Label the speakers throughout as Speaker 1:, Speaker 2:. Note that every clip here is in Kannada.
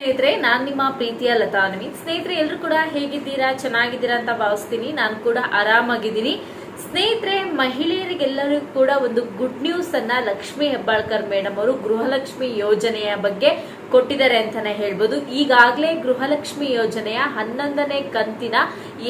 Speaker 1: ಸ್ನೇಹಿತರೆ, ನಾನ್ ನಿಮ್ಮ ಪ್ರೀತಿಯ ಲತಾ ನವೀನ್ ಸ್ನೇಹಿತರೆ ಎಲ್ಲರೂ ಕೂಡ ಹೇಗಿದ್ದೀರಾ? ಚೆನ್ನಾಗಿದ್ದೀರಾ ಅಂತ ಭಾವಿಸ್ತೀನಿ. ನಾನು ಕೂಡ ಆರಾಮಾಗಿದ್ದೀನಿ. ಸ್ನೇಹಿತರೆ ಮಹಿಳೆಯರಿಗೆಲ್ಲರಿಗೂ ಕೂಡ ಒಂದು ಗುಡ್ ನ್ಯೂಸ್ ಅನ್ನ ಲಕ್ಷ್ಮಿ ಹೆಬ್ಬಾಳ್ಕರ್ ಮೇಡಮ್ ಅವರು ಗೃಹಲಕ್ಷ್ಮಿ ಯೋಜನೆಯ ಬಗ್ಗೆ ಕೊಟ್ಟಿದ್ದಾರೆ ಅಂತಾನೆ ಹೇಳ್ಬೋದು. ಈಗಾಗಲೇ ಗೃಹಲಕ್ಷ್ಮಿ ಯೋಜನೆಯ ಹನ್ನೊಂದನೇ ಕಂತಿನ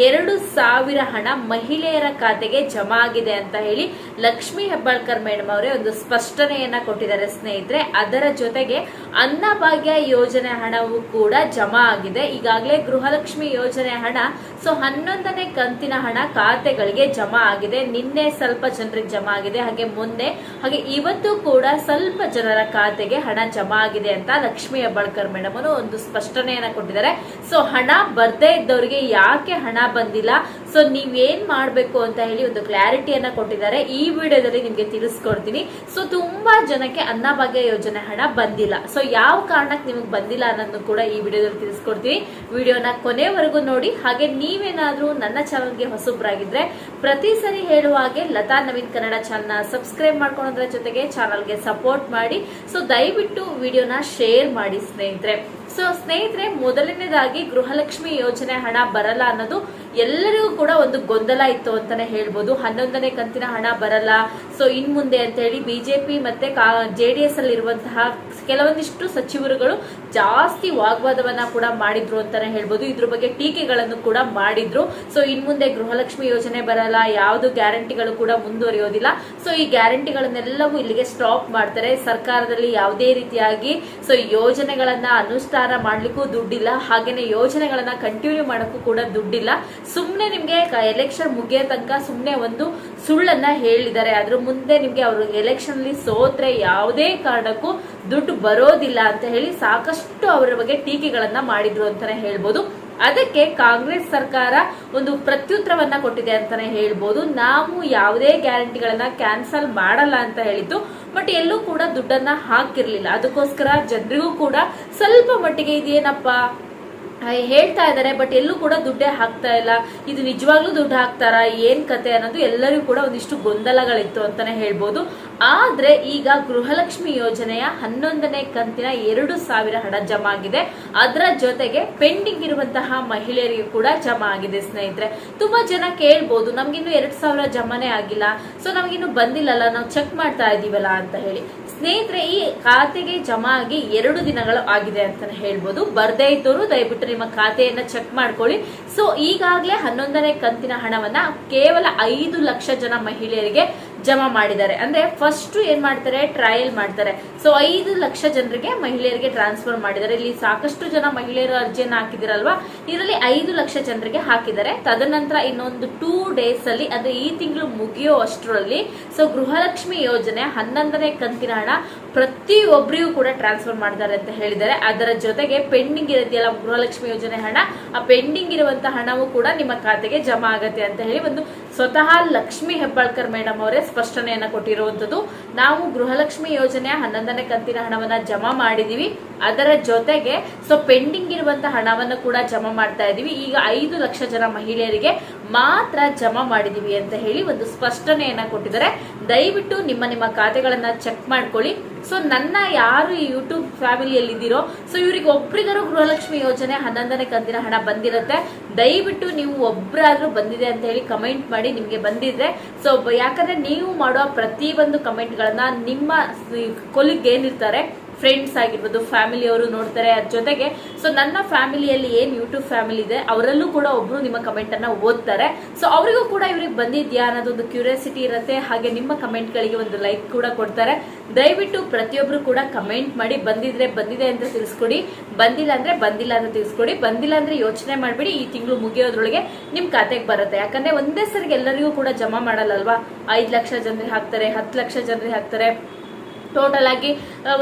Speaker 1: ಎರಡು ಸಾವಿರ ಹಣ ಮಹಿಳೆಯರ ಖಾತೆಗೆ ಜಮಾ ಆಗಿದೆ ಅಂತ ಹೇಳಿ ಲಕ್ಷ್ಮಿ ಹೆಬ್ಬಾಳ್ಕರ್ ಮೇಡಮ್ ಅವರೇ ಒಂದು ಸ್ಪಷ್ಟನೆಯನ್ನ ಕೊಟ್ಟಿದ್ದಾರೆ ಸ್ನೇಹಿತರೆ. ಅದರ ಜೊತೆಗೆ ಅನ್ನಭಾಗ್ಯ ಯೋಜನೆ ಹಣವು ಕೂಡ ಜಮಾ ಆಗಿದೆ. ಈಗಾಗಲೇ ಗೃಹಲಕ್ಷ್ಮಿ ಯೋಜನೆ ಹಣ, ಸೊ ಹನ್ನೊಂದನೇ ಕಂತಿನ ಹಣ ಖಾತೆಗಳಿಗೆ ಜಮಾ ಆಗಿದೆ. ನಿನ್ನೆ ಸ್ವಲ್ಪ ಜನರಿಗೆ ಜಮಾ ಆಗಿದೆ. ಹಾಗೆ ಮೊನ್ನೆ, ಹಾಗೆ ಇವತ್ತು ಕೂಡ ಸ್ವಲ್ಪ ಜನರ ಖಾತೆಗೆ ಹಣ ಜಮಾ ಆಗಿದೆ ಅಂತ ಲಕ್ಷ್ಮಿ ಹೆಬ್ಬಾಳ್ಕರ್ ಮೇಡಮ್ ಒಂದು ಸ್ಪಷ್ಟನೆಯನ್ನ ಕೊಟ್ಟಿದ್ದಾರೆ. ಸೊ ಹಣ ಬರ್ದೇ ಇದ್ದವರಿಗೆ ಯಾಕೆ ಹಣ ಬಂದಿಲ್ಲ? ಸೊ ನೀವೇನ್ ಮಾಡ್ಬೇಕು ಅಂತ ಹೇಳಿ ಒಂದು ಕ್ಲಾರಿಟಿಯನ್ನ ಕೊಟ್ಟಿದ್ದಾರೆ. ಈ ವಿಡಿಯೋದಲ್ಲಿ ನಿಮ್ಗೆ ತಿಳಿಸ್ಕೊಡ್ತೀನಿ. ಸೊ ತುಂಬಾ ಜನಕ್ಕೆ ಅನ್ನಭಾಗ್ಯ ಯೋಜನೆ ಹಣ ಬಂದಿಲ್ಲ. ಸೊ ಯಾವ ಕಾರಣಕ್ಕೆ ನಿಮಗೆ ಬಂದಿಲ್ಲ ಅನ್ನೋದನ್ನು ಕೂಡ ಈ ವಿಡಿಯೋದಲ್ಲಿ ತಿಳಿಸ್ಕೊಡ್ತೀನಿ. ವಿಡಿಯೋನ ಕೊನೆವರೆಗೂ ನೋಡಿ. ಹಾಗೆ ನೀವೇನಾದ್ರೂ ನನ್ನ ಚಾನಲ್ಗೆ ಹೊಸಬ್ರಾಗಿದ್ರೆ ಪ್ರತಿ ಸರಿ ಹೇಳುವ ಹಾಗೆ ಲತಾ ನವೀನ್ ಕನ್ನಡ ಚಾನಲ್ನ ಸಬ್ಸ್ಕ್ರೈಬ್ ಮಾಡ್ಕೊಳೋದ್ರ ಜೊತೆಗೆ ಚಾನಲ್ಗೆ ಸಪೋರ್ಟ್ ಮಾಡಿ. ಸೊ ದಯವಿಟ್ಟು ವಿಡಿಯೋನ ಶೇರ್ ಮಾಡಿ ಸ್ನೇಹಿತರೆ. ಸೊ ಸ್ನೇಹಿತರೆ ಮೊದಲನೇದಾಗಿ ಗೃಹಲಕ್ಷ್ಮಿ ಯೋಜನೆ ಹಣ ಬರಲ್ಲ ಅನ್ನೋದು ಎಲ್ಲರಿಗೂ ಕೂಡ ಒಂದು ಗೊಂದಲ ಇತ್ತು ಅಂತಾನೆ ಹೇಳ್ಬೋದು. ಹನ್ನೊಂದನೇ ಕಂತಿನ ಹಣ ಬರಲ್ಲ. ಸೊ ಇನ್ ಮುಂದೆ ಅಂತ ಹೇಳಿ ಬಿಜೆಪಿ ಮತ್ತೆ ಜೆ ಡಿ ಎಸ್ ಅಲ್ಲಿ ಇರುವಂತಹ ಕೆಲವೊಂದಿಷ್ಟು ಸಚಿವರುಗಳು ಜಾಸ್ತಿ ವಾಗ್ವಾದವನ್ನ ಕೂಡ ಮಾಡಿದ್ರು ಅಂತಾನೆ ಹೇಳ್ಬೋದು. ಇದ್ರ ಬಗ್ಗೆ ಟೀಕೆಗಳನ್ನು ಕೂಡ ಮಾಡಿದ್ರು. ಸೊ ಇನ್ ಮುಂದೆ ಗೃಹಲಕ್ಷ್ಮಿ ಯೋಜನೆ ಬರಲ್ಲ. ಯಾವುದು ಗ್ಯಾರಂಟಿಗಳು ಕೂಡ ಮುಂದುವರಿಯೋದಿಲ್ಲ. ಸೊ ಈ ಗ್ಯಾರಂಟಿಗಳನ್ನೆಲ್ಲವೂ ಇಲ್ಲಿಗೆ ಸ್ಟಾಪ್ ಮಾಡ್ತಾರೆ. ಸರ್ಕಾರದಲ್ಲಿ ಯಾವುದೇ ರೀತಿಯಾಗಿ ಸೊ ಯೋಜನೆಗಳನ್ನ ಅನುಷ್ಠಾನ ಮಾಡ್ಲಿಕ್ಕೂ ದುಡ್ಡಿಲ್ಲ. ಹಾಗೇನೆ ಯೋಜನೆಗಳನ್ನ ಕಂಟಿನ್ಯೂ ಮಾಡೋಕ್ಕೂ ಕೂಡ ದುಡ್ಡಿಲ್ಲ. ಸುಮ್ನೆ ನಿಮ್ಗೆ ಎಲೆಕ್ಷನ್ ಮುಗಿಯೋ ತನಕ ಸುಮ್ಮನೆ ಒಂದು ಸುಳ್ಳನ್ನ ಹೇಳಿದ್ದಾರೆ. ಅದ್ರ ಮುಂದೆ ನಿಮ್ಗೆ ಅವರು ಎಲೆಕ್ಷನ್ ಅಲ್ಲಿ ಸೋತ್ರೆ ಯಾವುದೇ ಕಾರಣಕ್ಕೂ ದುಡ್ಡು ಬರೋದಿಲ್ಲ ಅಂತ ಹೇಳಿ ಸಾಕಷ್ಟು ಅವರ ಬಗ್ಗೆ ಟೀಕೆಗಳನ್ನ ಮಾಡಿದ್ರು ಅಂತಾನೆ ಹೇಳ್ಬೋದು. ಅದಕ್ಕೆ ಕಾಂಗ್ರೆಸ್ ಸರ್ಕಾರ ಒಂದು ಪ್ರತ್ಯುತ್ತರವನ್ನ ಕೊಟ್ಟಿದೆ ಅಂತಾನೆ ಹೇಳ್ಬೋದು. ನಾವು ಯಾವುದೇ ಗ್ಯಾರಂಟಿಗಳನ್ನ ಕ್ಯಾನ್ಸಲ್ ಮಾಡಲ್ಲ ಅಂತ ಹೇಳಿದ್ದು, ಬಟ್ ಎಲ್ಲೂ ಕೂಡ ದುಡ್ಡನ್ನ ಹಾಕಿರ್ಲಿಲ್ಲ. ಅದಕ್ಕೋಸ್ಕರ ಜನರಿಗೂ ಕೂಡ ಸ್ವಲ್ಪ ಮಟ್ಟಿಗೆ ಇದೇನಪ್ಪ ಹೇಳ್ತಾ ಇದ್ದಾರೆ ಬಟ್ ಎಲ್ಲೂ ಕೂಡ ದುಡ್ಡೇ ಹಾಕ್ತಾ ಇಲ್ಲ. ಇದು ನಿಜವಾಗ್ಲೂ ದುಡ್ಡು ಹಾಕ್ತಾರಾ, ಏನ್ ಕತೆ ಅನ್ನೋದು ಎಲ್ಲರಿಗೂ ಕೂಡ ಒಂದಿಷ್ಟು ಗೊಂದಲಗಳಿತ್ತು ಅಂತಾನೆ ಹೇಳ್ಬೋದು. ಆದ್ರೆ ಈಗ ಗೃಹಲಕ್ಷ್ಮಿ ಯೋಜನೆಯ ಹನ್ನೊಂದನೇ ಕಂತಿನ ಎರಡು ಸಾವಿರ ಹಣ ಜಮಾ ಆಗಿದೆ. ಅದರ ಜೊತೆಗೆ ಪೆಂಡಿಂಗ್ ಇರುವಂತಹ ಮಹಿಳೆಯರಿಗೆ ಕೂಡ ಜಮಾ ಆಗಿದೆ, ಸ್ನೇಹಿತರೆ. ತುಂಬಾ ಜನ ಕೇಳ್ಬೋದು, ನಮ್ಗಿನ್ನು ಎರಡ್ ಸಾವಿರ ಜಮಾನೇ ಆಗಿಲ್ಲ. ಸೊ ನಮ್ಗಿನ್ನು ಬಂದಿಲ್ಲಲ್ಲ, ನಾವು ಚೆಕ್ ಮಾಡ್ತಾ ಇದೀವಲ್ಲ ಅಂತ ಹೇಳಿ. ಸ್ನೇಹಿತರೆ, ಈ ಖಾತೆಗೆ ಜಮಾ ಆಗಿ ಎರಡು ದಿನಗಳು ಆಗಿದೆ ಅಂತಾನೆ ಹೇಳ್ಬೋದು. ಬರ್ದೇ ಇದ್ದವರು ದಯವಿಟ್ಟು ನಿಮ್ಮ ಖಾತೆಯನ್ನ ಚೆಕ್ ಮಾಡ್ಕೊಳ್ಳಿ. ಸೊ ಈಗಾಗಲೇ ಹನ್ನೊಂದನೇ ಕಂತಿನ ಹಣವನ್ನ ಕೇವಲ ಐದು ಲಕ್ಷ ಜನ ಮಹಿಳೆಯರಿಗೆ ಜಮಾ ಮಾಡಿದ್ದಾರೆ. ಅಂದ್ರೆ ಫಸ್ಟ್ ಏನ್ ಮಾಡ್ತಾರೆ? ಟ್ರಯಲ್ ಮಾಡ್ತಾರೆ. ಸೊ ಐದು ಲಕ್ಷ ಜನರಿಗೆ ಮಹಿಳೆಯರಿಗೆ ಟ್ರಾನ್ಸ್ಫರ್ ಮಾಡಿದ್ದಾರೆ. ಇಲ್ಲಿ ಸಾಕಷ್ಟು ಜನ ಮಹಿಳೆಯರು ಅರ್ಜಿಯನ್ನು ಹಾಕಿದಿರಲ್ವಾ ಇದರಲ್ಲಿ ಐದು ಲಕ್ಷ ಜನರಿಗೆ ಹಾಕಿದ್ದಾರೆ. ತದನಂತರ ಇನ್ನೊಂದು ಟೂ ಡೇಸ್ ಅಲ್ಲಿ, ಅಂದ್ರೆ ಈ ತಿಂಗಳು ಮುಗಿಯೋ ಅಷ್ಟರಲ್ಲಿ ಸೊ ಗೃಹಲಕ್ಷ್ಮಿ ಯೋಜನೆ ಹನ್ನೊಂದನೇ ಕಂತಿನ ಹಣ ಪ್ರತಿಯೊಬ್ಬರಿಗೂ ಕೂಡ ಟ್ರಾನ್ಸ್ಫರ್ ಮಾಡಿದ್ದಾರೆ ಅಂತ ಹೇಳಿದ್ದಾರೆ. ಅದರ ಜೊತೆಗೆ ಪೆಂಡಿಂಗ್ ಇರುತ್ತೆಯಲ್ಲ ಗೃಹಲಕ್ಷ್ಮಿ ಯೋಜನೆ ಹಣ. ಆ ಪೆಂಡಿಂಗ್ ಇರುವಂತಹ ಹಣವು ಕೂಡ ನಿಮ್ಮ ಖಾತೆಗೆ ಜಮಾ ಆಗತ್ತೆ ಅಂತ ಹೇಳಿ ಒಂದು ಸ್ವತಃ ಲಕ್ಷ್ಮಿ ಹೆಬ್ಬಾಳ್ಕರ್ ಮೇಡಮ್ ಅವರೇ ಸ್ಪಷ್ಟನೆಯನ್ನ ಕೊಟ್ಟಿರುವಂತದ್ದು ನಾವು ಗೃಹಲಕ್ಷ್ಮಿ ಯೋಜನೆಯ ಹನ್ನೊಂದನೇ ಕಂತಿನ ಹಣವನ್ನ ಜಮಾ ಮಾಡಿದೀವಿ. ಅದರ ಜೊತೆಗೆ ಸೊ ಪೆಂಡಿಂಗ್ ಇರುವಂತಹ ಹಣವನ್ನು ಕೂಡ ಜಮಾ ಮಾಡ್ತಾ ಇದೀವಿ. ಈಗ ಐದು ಲಕ್ಷ ಜನ ಮಹಿಳೆಯರಿಗೆ ಮಾತ್ರ ಜಮಾ ಮಾಡಿದೀವಿ ಅಂತ ಹೇಳಿ ಒಂದು ಸ್ಪಷ್ಟನೆಯನ್ನ ಕೊಟ್ಟಿದ್ದಾರೆ. ದಯವಿಟ್ಟು ನಿಮ್ಮ ನಿಮ್ಮ ಖಾತೆಗಳನ್ನ ಚೆಕ್ ಮಾಡ್ಕೊಳ್ಳಿ. ಸೊ ನನ್ನ ಯಾರು ಈ ಯೂಟ್ಯೂಬ್ ಫ್ಯಾಮಿಲಿಯಲ್ಲಿ ಇದ್ದೀರೋ ಸೊ ಇವರಿಗೆ ಒಬ್ರಿಗಾರು ಗೃಹಲಕ್ಷ್ಮಿ ಯೋಜನೆ ಹನ್ನೊಂದನೇ ಕಂತಿನ ಹಣ ಬಂದಿರುತ್ತೆ. ದಯವಿಟ್ಟು ನೀವು ಒಬ್ರಾದ್ರೂ ಬಂದಿದೆ ಅಂತ ಹೇಳಿ ಕಮೆಂಟ್ ಮಾಡಿ ನಿಮ್ಗೆ ಬಂದಿದ್ರೆ. ಸೊ ಯಾಕಂದ್ರೆ ನೀವು ಮಾಡುವ ಪ್ರತಿ ಒಂದು ಕಮೆಂಟ್ಗಳನ್ನ ನಿಮ್ಮ ಕೊಲಿಗ್ ಏನಿರ್ತಾರೆ ಫ್ರೆಂಡ್ಸ್ ಆಗಿರ್ಬೋದು ಫ್ಯಾಮಿಲಿಯವರು ನೋಡ್ತಾರೆ. ಅದ್ರ ಜೊತೆಗೆ ಸೊ ನನ್ನ ಫ್ಯಾಮಿಲಿಯಲ್ಲಿ ಏನ್ ಯೂಟ್ಯೂಬ್ ಫ್ಯಾಮಿಲಿ ಇದೆ, ಅವರಲ್ಲೂ ಕೂಡ ಒಬ್ರು ನಿಮ್ಮ ಕಮೆಂಟ್ ಅನ್ನ ಓದ್ತಾರೆ. ಸೊ ಅವರಿಗೂ ಕೂಡ ಇವ್ರಿಗೆ ಬಂದಿದ್ಯಾ ಅನ್ನೋದೊಂದು ಕ್ಯೂರಿಯಾಸಿಟಿ ಇರುತ್ತೆ. ಹಾಗೆ ನಿಮ್ಮ ಕಮೆಂಟ್ ಗಳಿಗೆ ಒಂದು ಲೈಕ್ ಕೂಡ ಕೊಡ್ತಾರೆ. ದಯವಿಟ್ಟು ಪ್ರತಿಯೊಬ್ರು ಕೂಡ ಕಮೆಂಟ್ ಮಾಡಿ, ಬಂದಿದ್ರೆ ಬಂದಿದೆ ಅಂತ ತಿಳಿಸ್ಕೊಡಿ. ಬಂದಿಲ್ಲ ಅಂದ್ರೆ ಬಂದಿಲ್ಲ ಅಂತ ತಿಳಿಸ್ಕೊಡಿ. ಬಂದಿಲ್ಲ ಅಂದ್ರೆ ಯೋಚನೆ ಮಾಡ್ಬಿಡಿ. ಈ ತಿಂಗಳು ಮುಗಿಯೋದ್ರೊಳಗೆ ನಿಮ್ ಖಾತೆಗೆ ಬರುತ್ತೆ. ಯಾಕಂದ್ರೆ ಒಂದೇ ಸರಿಗೆ ಎಲ್ಲರಿಗೂ ಕೂಡ ಜಮಾ ಮಾಡಲ್ಲಲ್ವಾ? ಐದ್ ಲಕ್ಷ ಜನರಿಗೆ ಹಾಕ್ತಾರೆ, ಹತ್ತು ಲಕ್ಷ ಜನರಿಗೆ ಹಾಕ್ತಾರೆ. ಟೋಟಲ್ ಆಗಿ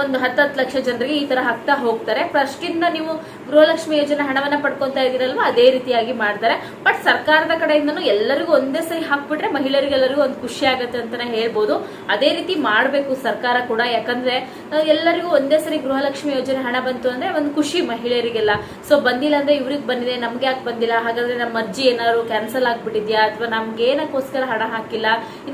Speaker 1: ಒಂದು ಹತ್ತತ್ತು ಲಕ್ಷ ಜನರಿಗೆ ಈ ತರ ಹಾಕ್ತಾ ಹೋಗ್ತಾರೆ. ಫಸ್ಟಿಂದ ನೀವು ಗೃಹಲಕ್ಷ್ಮಿ ಯೋಜನೆ ಹಣವನ್ನ ಪಡ್ಕೊತಾ ಇದೀರಲ್ವಾ ಅದೇ ರೀತಿಯಾಗಿ ಮಾಡ್ತಾರೆ. ಬಟ್ ಸರ್ಕಾರದ ಕಡೆಯಿಂದನೂ ಎಲ್ಲರಿಗೂ ಒಂದೇ ಸರಿ ಹಾಕ್ಬಿಟ್ರೆ ಮಹಿಳೆಯರಿಗೆಲ್ಲರಿಗೂ ಒಂದು ಖುಷಿ ಆಗುತ್ತೆ ಅಂತಾನೆ ಹೇಳ್ಬೋದು. ಅದೇ ರೀತಿ ಮಾಡಬೇಕು ಸರ್ಕಾರ ಕೂಡ. ಯಾಕಂದ್ರೆ ಎಲ್ಲರಿಗೂ ಒಂದೇ ಸರಿ ಗೃಹಲಕ್ಷ್ಮಿ ಯೋಜನೆ ಹಣ ಬಂತು ಅಂದ್ರೆ ಒಂದು ಖುಷಿ ಮಹಿಳೆಯರಿಗೆಲ್ಲ. ಸೊ ಬಂದಿಲ್ಲ ಅಂದ್ರೆ ಇವ್ರಿಗೆ ಬಂದಿದೆ, ನಮ್ಗೆ ಯಾಕೆ ಬಂದಿಲ್ಲ? ಹಾಗಾದ್ರೆ ನಮ್ಮ ಅರ್ಜಿ ಏನಾದ್ರು ಕ್ಯಾನ್ಸಲ್ ಆಗ್ಬಿಟ್ಟಿದ್ಯಾ? ಅಥವಾ ನಮ್ಗೆ ಏನಕ್ಕೋಸ್ಕರ ಹಣ ಹಾಕಿಲ್ಲ?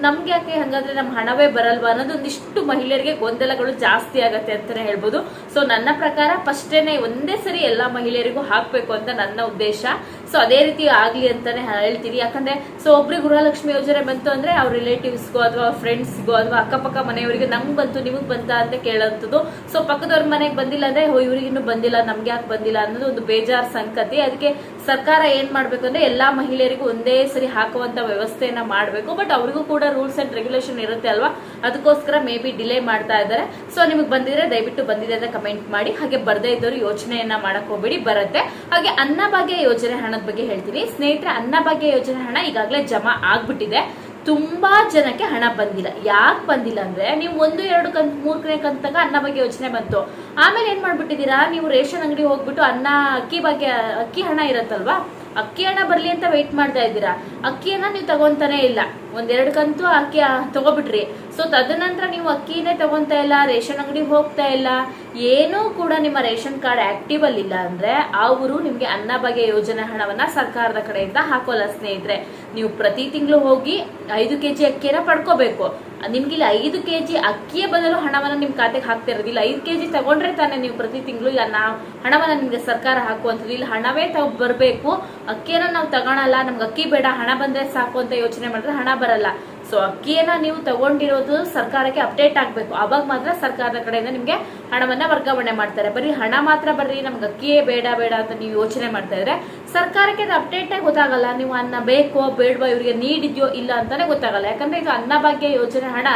Speaker 1: ನಮ್ಗೆ ಯಾಕೆ ಹಂಗಾದ್ರೆ ನಮ್ಮ ಹಣವೇ ಬರಲ್ವಾ? ಅನ್ನೋದು ಒಂದಿಷ್ಟು ಮಹಿಳೆಯರಿಗೆ ಗೊಂದಲಗಳು ಜಾಸ್ತಿ ಆಗತ್ತೆ ಅಂತಾನೆ ಹೇಳ್ಬೋದು. ಸೊ ನನ್ನ ಪ್ರಕಾರ ಫಸ್ಟೇನೆ ಒಂದೇ ಸರಿ ಎಲ್ಲಾ ಮಹಿಳೆಯರಿಗೂ ಹಾಕ್ಬೇಕು ಅಂತ ನನ್ನ ಉದ್ದೇಶ. ಸೊ ಅದೇ ರೀತಿ ಆಗ್ಲಿ ಅಂತಾನೆ ಹೇಳ್ತೀನಿ ಯಾಕಂದ್ರೆ ಸೊ ಒಬ್ರಿಗೆ ಗೃಹಲಕ್ಷ್ಮಿ ಯೋಜನೆ ಬಂತು ಅಂದ್ರೆ ಅವ್ರ ರಿಲೇಟಿವ್ಸ್ಗೋ ಅಥವಾ ಫ್ರೆಂಡ್ಸ್ಗೋ ಅಥವಾ ಅಕ್ಕಪಕ್ಕ ಮನೆಯವರಿಗೆ ನಮ್ಗೆ ಬಂತು, ನಿಮಗ್ ಬಂತ ಅಂತ ಕೇಳೋಂಥದ್ದು ಸೊ ಪಕ್ಕದವ್ರ ಮನೆಗೆ ಬಂದಿಲ್ಲ ಅಂದ್ರೆ ಇವ್ರಿಗಿನ್ನೂ ಬಂದಿಲ್ಲ, ನಮ್ಗೆ ಯಾಕೆ ಬಂದಿಲ್ಲ ಅನ್ನೋದು ಒಂದು ಬೇಜಾರ್ ಸಂಗತಿ. ಅದಕ್ಕೆ ಸರ್ಕಾರ ಏನ್ ಮಾಡ್ಬೇಕು ಅಂದ್ರೆ, ಎಲ್ಲಾ ಮಹಿಳೆಯರಿಗೂ ಒಂದೇ ಸರಿ ಹಾಕುವಂತ ವ್ಯವಸ್ಥೆಯನ್ನ ಮಾಡಬೇಕು. ಬಟ್ ಅವ್ರಿಗೂ ಕೂಡ ರೂಲ್ಸ್ ಅಂಡ್ ರೆಗ್ಯುಲೇಷನ್ ಇರುತ್ತೆ ಅಲ್ವಾ? ಅದಕ್ಕೋಸ್ಕರ ಮೇ ಬಿ ಡಿಲೇ ಮಾಡ್ತಾ ಇದ್ದಾರೆ. ಸೊ ನಿಮಗೆ ಬಂದಿದ್ರೆ ದಯವಿಟ್ಟು ಬಂದಿದೆ ಅಂತ ಕಮೆಂಟ್ ಮಾಡಿ. ಹಾಗೆ ಬರ್ದೇ ಇದ್ದವರು ಯೋಚನೆಯನ್ನ ಮಾಡಕ್ ಹೋಗ್ಬೇಡಿ, ಬರುತ್ತೆ. ಹಾಗೆ ಅನ್ನಭಾಗ್ಯ ಯೋಜನೆ ಹಣದ ಬಗ್ಗೆ ಹೇಳ್ತೀನಿ. ಸ್ನೇಹಿತರೆ ಅನ್ನಭಾಗ್ಯ ಯೋಜನೆ ಹಣ ಈಗಾಗಲೇ ಜಮಾ ಆಗ್ಬಿಟ್ಟಿದೆ. ತುಂಬಾ ಜನಕ್ಕೆ ಹಣ ಬಂದಿಲ್ಲ. ಯಾಕೆ ಬಂದಿಲ್ಲ ಅಂದ್ರೆ, ನೀವು ಒಂದು, ಎರಡು ಕಂತ್ ಮೂರ್ನೇ ಕಂತಾಗ ಅನ್ನ ಬಗ್ಗೆ ಯೋಚನೆ ಬಂತು. ಆಮೇಲೆ ಏನ್ ಮಾಡ್ಬಿಟ್ಟಿದ್ದೀರಾ? ನೀವು ರೇಷನ್ ಅಂಗಡಿ ಹೋಗ್ಬಿಟ್ಟು ಅನ್ನ, ಅಕ್ಕಿ ಬಗ್ಗೆ ಅಕ್ಕಿ ಹಣ ಇರತ್ತಲ್ವಾ? ಅಕ್ಕಿ ಹಣ ಬರ್ಲಿ ಅಂತ ವೆಯ್ಟ್ ಮಾಡ್ತಾ ಇದ್ದೀರಾ? ಅಕ್ಕಿಯನ್ನ ನೀವು ತಗೊಂತಾನೆ ಇಲ್ಲ. ಒಂದೆರಡು ಕಂತು ಅಕ್ಕಿ ತಗೊಬಿಟ್ರಿ. ಸೊ ತದನಂತರ ನೀವು ಅಕ್ಕಿನೇ ತಗೊಂತಾ ಇಲ್ಲ, ರೇಷನ್ ಅಂಗಡಿ ಹೋಗ್ತಾ ಇಲ್ಲ. ಏನೂ ಕೂಡ ನಿಮ್ಮ ರೇಷನ್ ಕಾರ್ಡ್ ಆಕ್ಟಿವ್ ಅಲ್ಲಿ ಇಲ್ಲ ಅಂದ್ರೆ ಅವರು ನಿಮ್ಗೆ ಅನ್ನಭಾಗ್ಯ ಯೋಜನೆ ಹಣವನ್ನ ಸರ್ಕಾರದ ಕಡೆಯಿಂದ ಹಾಕೋಲ್ಲ ಸ್ನೇಹಿತರೆ. ನೀವು ಪ್ರತಿ ತಿಂಗಳು ಹೋಗಿ ಐದು ಕೆಜಿ ಅಕ್ಕಿಯನ್ನ ಪಡ್ಕೋಬೇಕು. ನಿಮ್ಗೆ ಇಲ್ಲಿ ಐದು ಕೆಜಿ ಅಕ್ಕಿಯ ಬದಲು ಹಣವನ್ನ ನಿಮ್ ಖಾತೆಗೆ ಹಾಕ್ತಾ ಇರೋದಿಲ್ಲ. ಐದು ಕೆಜಿ ತಗೊಂಡ್ರೆ ತಾನೇ ನೀವು ಪ್ರತಿ ತಿಂಗಳು ಇಲ್ಲ ನಾವು ಹಣವನ್ನ ನಿಮ್ಗೆ ಸರ್ಕಾರ ಹಾಕುವಂಥದ್ದು ಇಲ್ಲಿ ಹಣವೇ ತಾವು ಬರಬೇಕು. ಅಕ್ಕಿಯನ್ನು ನಾವು ತಗೊಳಲ್ಲ, ನಮ್ಗೆ ಅಕ್ಕಿ ಬೇಡ, ಹಣ ಬಂದ್ರೆ ಸಾಕು ಅಂತ ಯೋಚನೆ ಮಾಡಿದ್ರೆ ಹಣ ಬರಲ್ಲ. ಸೊ ಅಕ್ಕಿಯನ್ನ ನೀವು ತಗೊಂಡಿರೋದು ಸರ್ಕಾರಕ್ಕೆ ಅಪ್ಡೇಟ್ ಆಗ್ಬೇಕು. ಅವಾಗ ಮಾತ್ರ ಸರ್ಕಾರದ ಕಡೆಯಿಂದ ನಿಮ್ಗೆ ಹಣವನ್ನ ವರ್ಗಾವಣೆ ಮಾಡ್ತಾರೆ. ಬರೀ ಹಣ ಮಾತ್ರ ಬರ್ರಿ, ನಮ್ಗೆ ಅಕ್ಕಿಯೇ ಬೇಡ ಬೇಡ ಅಂತ ನೀವು ಯೋಚನೆ ಮಾಡ್ತಾ ಇದ್ರೆ ಸರ್ಕಾರಕ್ಕೆ ಅದು ಅಪ್ಡೇಟ್ ಗೊತ್ತಾಗಲ್ಲ. ನೀವು ಅನ್ನ ಬೇಕೋ, ಬೇಡವೋ, ಇವರಿಗೆ ನೀಡಿದ್ಯೋ, ಇಲ್ಲ ಅಂತಾನೆ ಗೊತ್ತಾಗಲ್ಲ. ಯಾಕಂದ್ರೆ ಈಗ ಅನ್ನಭಾಗ್ಯ ಯೋಜನೆ ಹಣ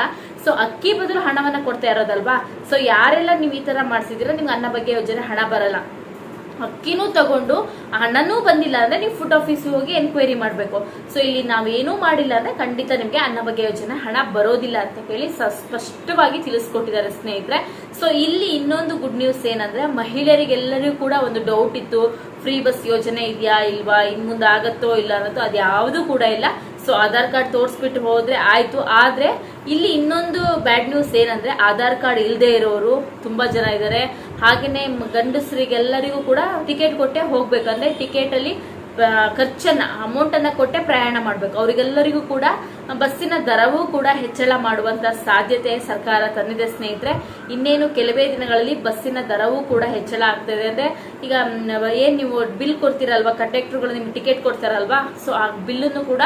Speaker 1: ಸೊ ಅಕ್ಕಿ ಬದಲು ಹಣವನ್ನ ಕೊಡ್ತಾ ಇರೋದಲ್ವಾ? ಸೊ ಯಾರೆಲ್ಲ ನೀವು ಈ ತರ ಮಾಡ್ಸಿದಿರ ನಿಮ್ಗೆ ಅನ್ನಭಾಗ್ಯ ಯೋಜನೆ ಹಣ ಬರಲ್ಲ. ಅಕ್ಕಿನೂ ತಗೊಂಡು ಹಣನೂ ಬಂದಿಲ್ಲ ಅಂದ್ರೆ ನೀವು ಫುಡ್ ಆಫೀಸ್ ಹೋಗಿ ಎನ್ಕ್ವೈರಿ ಮಾಡಬೇಕು. ಸೊ ಇಲ್ಲಿ ನಾವೇನೂ ಮಾಡಿಲ್ಲ ಅಂದ್ರೆ ಖಂಡಿತ ನಿಮ್ಗೆ ಅನ್ನ ಬಗ್ಗೆ ಯೋಜನೆ ಹಣ ಬರೋದಿಲ್ಲ ಅಂತ ಹೇಳಿ ಸ್ಪಷ್ಟವಾಗಿ ತಿಳಿಸ್ಕೊಟ್ಟಿದ್ದಾರೆ ಸ್ನೇಹಿತರೆ. ಸೊ ಇಲ್ಲಿ ಇನ್ನೊಂದು ಗುಡ್ ನ್ಯೂಸ್ ಏನಂದ್ರೆ ಮಹಿಳೆಯರಿಗೆಲ್ಲರಿಗೂ ಕೂಡ ಒಂದು ಡೌಟ್ ಇತ್ತು. ಫ್ರೀ ಬಸ್ ಯೋಜನೆ ಇದೆಯಾ ಇಲ್ವಾ, ಇನ್ ಮುಂದೆ ಆಗತ್ತೋ ಇಲ್ಲ ಅನ್ನೋದು ಅದು ಯಾವುದು ಕೂಡ ಇಲ್ಲ. ಸೊ ಆಧಾರ್ ಕಾರ್ಡ್ ತೋರಿಸ್ಬಿಟ್ಟು ಹೋದ್ರೆ ಆಯ್ತು. ಆದ್ರೆ ಇಲ್ಲಿ ಇನ್ನೊಂದು ಬ್ಯಾಡ್ ನ್ಯೂಸ್ ಏನಂದ್ರೆ ಆಧಾರ್ ಕಾರ್ಡ್ ಇಲ್ಲದೆ ಇರೋರು ತುಂಬಾ ಜನ ಇದ್ದಾರೆ. ಹಾಗೇನೆ ಮ- ಗಂಡಸರಿಗೆಲ್ಲರಿಗೂ ಕೂಡ ಟಿಕೆಟ್ ಕೊಟ್ಟೆ ಹೋಗ್ಬೇಕಂದ್ರೆ ಟಿಕೆಟ್ ಅಲ್ಲಿ ಖರ್ಚನ್ನ ಅಮೌಂಟ್ ಅನ್ನ ಕೊಟ್ಟೆ ಪ್ರಯಾಣ ಮಾಡ್ಬೇಕು. ಅವರಿಗೆಲ್ಲರಿಗೂ ಕೂಡ ಬಸ್ಸಿನ ದರವೂ ಕೂಡ ಹೆಚ್ಚಳ ಮಾಡುವಂತ ಸಾಧ್ಯತೆ ಸರ್ಕಾರ ತಂದಿದೆ ಸ್ನೇಹಿತರೆ. ಇನ್ನೇನು ಕೆಲವೇ ದಿನಗಳಲ್ಲಿ ಬಸ್ಸಿನ ದರವೂ ಕೂಡ ಹೆಚ್ಚಳ ಆಗ್ತದೆ. ಅಂದ್ರೆ ಈಗ ಏನು ನೀವು ಬಿಲ್ ಕೊಡ್ತೀರಲ್ವಾ? ಕಂಡಕ್ಟರ್ಗಳು ನಿಮ್ಗೆ ಟಿಕೆಟ್ ಕೊಡ್ತಾರಲ್ವಾ? ಸೊ ಆ ಬಿಲ್ಲನ್ನು ಕೂಡ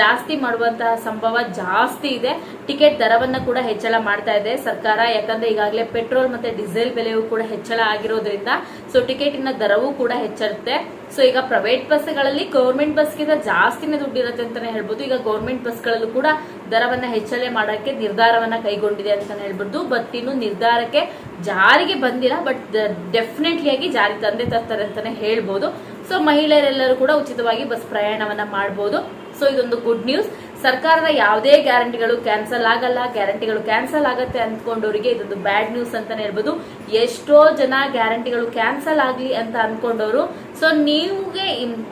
Speaker 1: ಜಾಸ್ತಿ ಮಾಡುವಂತಹ ಸಂಭವ ಜಾಸ್ತಿ ಇದೆ. ಟಿಕೆಟ್ ದರವನ್ನ ಕೂಡ ಹೆಚ್ಚಳ ಮಾಡ್ತಾ ಇದೆ ಸರ್ಕಾರ. ಯಾಕಂದ್ರೆ ಈಗಾಗಲೇ ಪೆಟ್ರೋಲ್ ಮತ್ತೆ ಡೀಸೆಲ್ ಬೆಲೆಯೂ ಕೂಡ ಹೆಚ್ಚಳ ಆಗಿರೋದ್ರಿಂದ ಸೊ, ಟಿಕೆಟಿನ ದರವೂ ಕೂಡ ಹೆಚ್ಚರುತ್ತೆ ಸೊ ಈಗ ಪ್ರೈವೇಟ್ ಬಸ್ಗಳಲ್ಲಿ ಗೌರ್ಮೆಂಟ್ ಬಸ್ಗಿಂತ ಜಾಸ್ತಿನೇ ದುಡ್ಡು ಇರುತ್ತೆ ಅಂತಾನೆ ಹೇಳ್ಬೋದು. ಈಗ ಗೌರ್ಮೆಂಟ್ ಬಸ್ಗಳಲ್ಲೂ ಕೂಡ ದರವನ್ನ ಹೆಚ್ಚಳ ಮಾಡಕ್ಕೆ ನಿರ್ಧಾರವನ್ನ ಕೈಗೊಂಡಿದೆ ಅಂತಾನೆ ಹೇಳ್ಬೋದು ಬಟ್ ಇನ್ನು ನಿರ್ಧಾರಕ್ಕೆ ಜಾರಿಗೆ ಬಂದಿಲ್ಲ. ಬಟ್ ಡೆಫಿನೆಟ್ಲಿ ಆಗಿ ಜಾರಿ ತಂದೆ ತರ್ತಾರೆ ಅಂತಾನೆ ಹೇಳ್ಬೋದು. ಸೊ ಮಹಿಳೆಯರೆಲ್ಲರೂ ಕೂಡ ಉಚಿತವಾಗಿ ಬಸ್ ಪ್ರಯಾಣವನ್ನ ಮಾಡ್ಬೋದು. ಸೊ ಇದೊಂದು ಗುಡ್ ನ್ಯೂಸ್ ಸರ್ಕಾರದ ಯಾವುದೇ ಗ್ಯಾರಂಟಿಗಳು ಕ್ಯಾನ್ಸಲ್ ಆಗಲ್ಲ, ಗ್ಯಾರಂಟಿಗಳು ಕ್ಯಾನ್ಸಲ್ ಆಗತ್ತೆ ಅಂದ್ಕೊಂಡವರಿಗೆ ಇದೊಂದು ಬ್ಯಾಡ್ ನ್ಯೂಸ್ ಅಂತಾನೆ ಹೇಳ್ಬೋದು. ಎಷ್ಟೋ ಜನ ಗ್ಯಾರಂಟಿಗಳು ಕ್ಯಾನ್ಸಲ್ ಆಗಲಿ ಅಂತ ಅಂದ್ಕೊಂಡವರು. ಸೊ ನಿಮಗೆ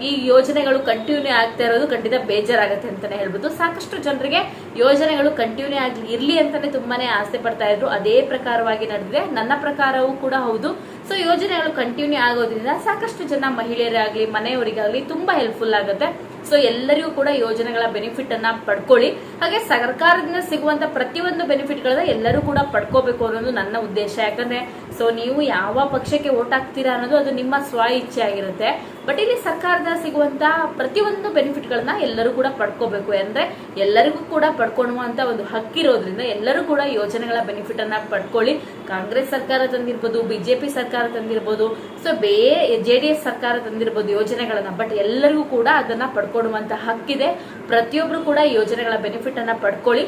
Speaker 1: ಈ ಯೋಜನೆಗಳು ಕಂಟಿನ್ಯೂ ಆಗ್ತಾ ಇರೋದು ಖಂಡಿತ ಬೇಜಾರಾಗತ್ತೆ ಅಂತಾನೆ ಹೇಳ್ಬೋದು. ಸಾಕಷ್ಟು ಜನರಿಗೆ ಯೋಜನೆಗಳು ಕಂಟಿನ್ಯೂ ಆಗಲಿ ಇರ್ಲಿ ಅಂತಾನೆ ತುಂಬಾನೇ ಆಸೆ ಪಡ್ತಾ ಇದ್ರು. ಅದೇ ಪ್ರಕಾರವಾಗಿ ನಡೆದಿದೆ. ನನ್ನ ಪ್ರಕಾರವೂ ಕೂಡ ಹೌದು. ಸೊ ಯೋಜನೆಗಳು ಕಂಟಿನ್ಯೂ ಆಗೋದ್ರಿಂದ ಸಾಕಷ್ಟು ಜನ ಮಹಿಳೆಯರಾಗಲಿ, ಮನೆಯವರಿಗಾಗಲಿ ತುಂಬಾ ಹೆಲ್ಪ್ಫುಲ್ ಆಗುತ್ತೆ. ಸೊ ಎಲ್ಲರಿಗೂ ಕೂಡ ಯೋಜನೆಗಳ ಬೆನಿಫಿಟ್ ಅನ್ನ ಪಡ್ಕೊಳ್ಳಿ. ಹಾಗೆ ಸರ್ಕಾರದಿಂದ ಸಿಗುವಂತ ಪ್ರತಿಯೊಂದು ಬೆನಿಫಿಟ್ ಗಳನ್ನ ಎಲ್ಲರೂ ಕೂಡ ಪಡ್ಕೋಬೇಕು ಅನ್ನೋದು ನನ್ನ ಉದ್ದೇಶ. ಯಾಕಂದ್ರೆ ಸೊ ನೀವು ಯಾವ ಪಕ್ಷಕ್ಕೆ ಓಟ್ ಹಾಕ್ತೀರಾ ಅನ್ನೋದು ಅದು ನಿಮ್ಮ ಸ್ವ ಇಚ್ಛೆ ಆಗಿರುತ್ತೆ. ಬಟ್ ಇಲ್ಲಿ ಸರ್ಕಾರದಿಂದ ಸಿಗುವಂತ ಪ್ರತಿಯೊಂದು ಬೆನಿಫಿಟ್ ಗಳನ್ನ ಎಲ್ಲರೂ ಕೂಡ ಪಡ್ಕೋಬೇಕು. ಅಂದ್ರೆ, ಎಲ್ಲರಿಗೂ ಕೂಡ ಪಡ್ಕೊಳ್ಳುವಂತ ಒಂದು ಹಕ್ಕಿರೋದ್ರಿಂದ ಎಲ್ಲರೂ ಕೂಡ ಯೋಜನೆಗಳ ಬೆನಿಫಿಟ್ ಅನ್ನ ಪಡ್ಕೊಳ್ಳಿ. ಕಾಂಗ್ರೆಸ್ ಸರ್ಕಾರ ತಂದಿರ್ಬೋದು, ಬಿಜೆಪಿ ಸರ್ಕಾರ ತಂದಿರ್ಬೋದು ಸೊ ಬೇ ಜೆ ಡಿ ಎಸ್ ಸರ್ಕಾರ ತಂದಿರ್ಬೋದು ಯೋಜನೆಗಳನ್ನ ಬಟ್ ಎಲ್ಲರಿಗೂ ಕೂಡ ಅದನ್ನ ಪಡ್ಕೊಳ್ಳುವಂತ ಹಕ್ಕಿದೆ. ಪ್ರತಿಯೊಬ್ರು ಕೂಡ ಈ ಯೋಜನೆಗಳ ಬೆನಿಫಿಟ್ ಅನ್ನ ಪಡ್ಕೊಳ್ಳಿ.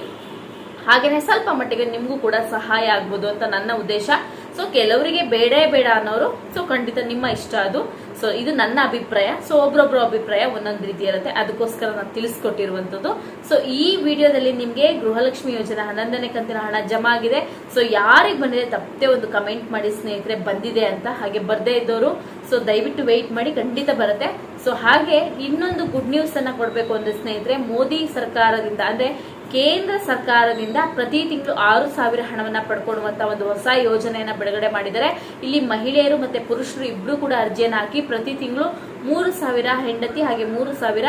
Speaker 1: ಹಾಗೇನೆ ಸ್ವಲ್ಪ ಮಟ್ಟಿಗೆ ನಿಮಗೂ ಕೂಡ ಸಹಾಯ ಆಗ್ಬೋದು ಅಂತ ನನ್ನ ಉದ್ದೇಶ. ಸೊ ಕೆಲವರಿಗೆ ಬೇಡೇ ಬೇಡ ಅನ್ನೋರು ಸೊ ಖಂಡಿತ ನಿಮ್ಮ ಇಷ್ಟ ಅದು. ಸೊ ಇದು ನನ್ನ ಅಭಿಪ್ರಾಯ. ಸೊ ಒಬ್ರೊಬ್ರ ಅಭಿಪ್ರಾಯ ಒಂದೊಂದು ರೀತಿ ಇರುತ್ತೆ. ಅದಕ್ಕೋಸ್ಕರ ನಾನು ತಿಳಿಸ್ಕೊಟ್ಟಿರುವಂತದ್ದು. ಸೊ ಈ ವಿಡಿಯೋದಲ್ಲಿ ನಿಮ್ಗೆ ಗೃಹಲಕ್ಷ್ಮಿ ಯೋಜನೆ ಹನ್ನೊಂದನೇ ಕಂತಿನ ಹಣ ಜಮಾ ಆಗಿದೆ. ಸೊ ಯಾರಿಗೆ ಬಂದಿದೆ ತಪ್ಪದೆ ಒಂದು ಕಮೆಂಟ್ ಮಾಡಿ ಸ್ನೇಹಿತರೆ, ಬಂದಿದೆ ಅಂತ ಹಾಗೆ ಬರ್ದೇ ಇದ್ದವರು ಸೊ ದಯವಿಟ್ಟು ವೆಯ್ಟ್ ಮಾಡಿ, ಖಂಡಿತ ಬರುತ್ತೆ. ಸೊ ಹಾಗೆ ಇನ್ನೊಂದು ಗುಡ್ ನ್ಯೂಸ್ ಅನ್ನ ಕೊಡಬೇಕು ಅಂದ್ರೆ ಸ್ನೇಹಿತರೆ, ಮೋದಿ ಸರ್ಕಾರದಿಂದ, ಅಂದ್ರೆ ಕೇಂದ್ರ ಸರ್ಕಾರದಿಂದ ಪ್ರತಿ ತಿಂಗಳು ಆರು ಸಾವಿರ ಹಣವನ್ನ ಪಡ್ಕೊಳ್ಳುವಂತ ಒಂದು ಹೊಸ ಯೋಜನೆಯನ್ನ ಬಿಡುಗಡೆ ಮಾಡಿದ್ದಾರೆ. ಇಲ್ಲಿ ಮಹಿಳೆಯರು ಮತ್ತೆ ಪುರುಷರು ಇಬ್ರು ಕೂಡ ಅರ್ಜಿಯನ್ನ ಹಾಕಿ ಪ್ರತಿ ತಿಂಗಳು ಮೂರು ಸಾವಿರ ಹೆಂಡತಿ ಹಾಗೆ ಮೂರು ಸಾವಿರ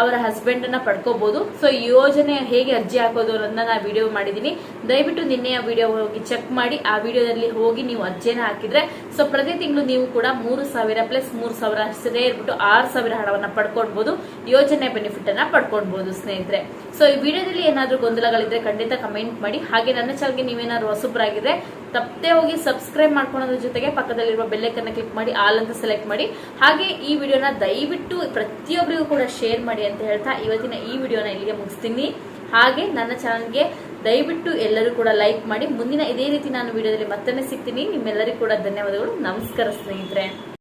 Speaker 1: ಅವರ ಹಸ್ಬೆಂಡ್ ಅನ್ನ ಪಡ್ಕೋಬಹುದು ಸೊ ಈ ಯೋಜನೆ ಹೇಗೆ ಅರ್ಜಿ ಹಾಕೋದು ಅನ್ನೋದನ್ನ ನಾ ವಿಡಿಯೋ ಮಾಡಿದೀನಿ ದಯವಿಟ್ಟು ನಿನ್ನೆಯ ವಿಡಿಯೋ ಹೋಗಿ ಚೆಕ್ ಮಾಡಿ, ಆ ವಿಡಿಯೋದಲ್ಲಿ ಹೋಗಿ ನೀವು ಅರ್ಜಿಯನ್ನ ಹಾಕಿದ್ರೆ ಸೊ ಪ್ರತಿ ತಿಂಗಳು ನೀವು ಕೂಡ ಮೂರು ಸಾವಿರ ಪ್ಲಸ್ ಮೂರು ಸಾವಿರ ಸೇರ್ಬಿಟ್ಟು ಆರು ಸಾವಿರ ಹಣವನ್ನ ಪಡ್ಕೊಳ್ಬಹುದು ಯೋಜನೆ ಬೆನಿಫಿಟ್ ಅನ್ನ ಪಡ್ಕೊಳ್ಬಹುದು ಸ್ನೇಹಿತರೆ. ಸೊ ಈ ವಿಡಿಯೋದಲ್ಲಿ ಏನಾದ್ರೂ ಗೊಂದಲಗಳಿದ್ರೆ ಖಂಡಿತ ಕಮೆಂಟ್ ಮಾಡಿ. ಹಾಗೆ ನನ್ನ ಚಾನಲ್ಗೆ ನೀವೇನಾದ್ರು ಹೊಸಬ್ರಾಗಿದ್ರೆ ತಪ್ಪದೆ ಹೋಗಿ ಸಬ್ಸ್ಕ್ರೈಬ್ ಮಾಡ್ಕೊಳ್ಳೋದ್ರ ಜೊತೆಗೆ ಪಕ್ಕದಲ್ಲಿರುವ ಬೆಲ್ಲೈಕನ್ನ ಕ್ಲಿಕ್ ಮಾಡಿ ಆಲ್ ಅಂತ ಸೆಲೆಕ್ಟ್ ಮಾಡಿ. ಹಾಗೆ ಈ ವಿಡಿಯೋನ ದಯವಿಟ್ಟು ಪ್ರತಿಯೊಬ್ಬರಿಗೂ ಕೂಡ ಶೇರ್ ಮಾಡಿ ಅಂತ ಹೇಳ್ತಾ ಇವತ್ತಿನ ಈ ವಿಡಿಯೋನ ಇಲ್ಲಿಗೆ ಮುಗಿಸ್ತೀನಿ. ಹಾಗೆ ನನ್ನ ಚಾನಲ್ಗೆ ದಯವಿಟ್ಟು ಎಲ್ಲರೂ ಕೂಡ ಲೈಕ್ ಮಾಡಿ. ಮುಂದಿನ ಇದೇ ರೀತಿ ನಾನು ವಿಡಿಯೋದಲ್ಲಿ ಮತ್ತೊಮ್ಮೆ ಸಿಗ್ತೀನಿ. ನಿಮ್ಮೆಲ್ಲರಿಗೂ ಕೂಡ ಧನ್ಯವಾದಗಳು. ನಮಸ್ಕಾರ ಸ್ನೇಹಿತರೆ.